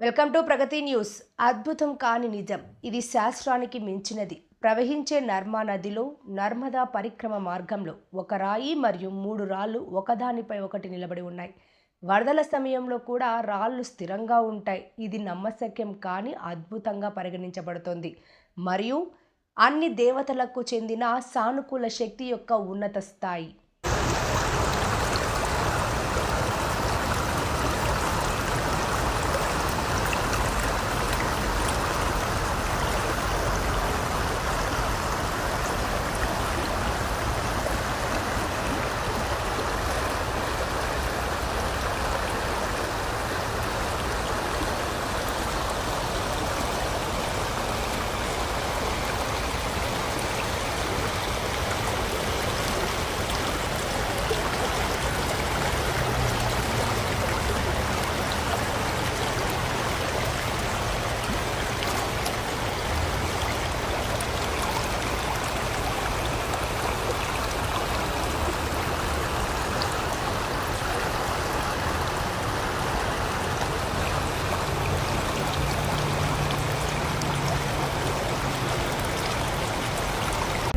Welcome to Pragathi news. అద్భుతం కాని నిజం. ఇది శాస్త్రానికి మించినది. ప్రవహించే నర్మా నదిలో నర్మదా పరిక్రమ మార్గంలో ఒక రాయి మరియు మూడు రాళ్ళు ఒకదానిపై ఒకటి నిలబడి ఉన్నాయి. వరదల సమయంలో కూడా రాళ్ళు స్థిరంగా ఉంటాయి. ఇది నమ్మశక్యం కాని అద్భుతంగా పరిగణించబడుతోంది. మరియు అన్ని దేవతలకు చెందిన సానుకూల శక్తి యొక్క ఉన్నత స్థాయి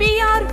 పిఆర్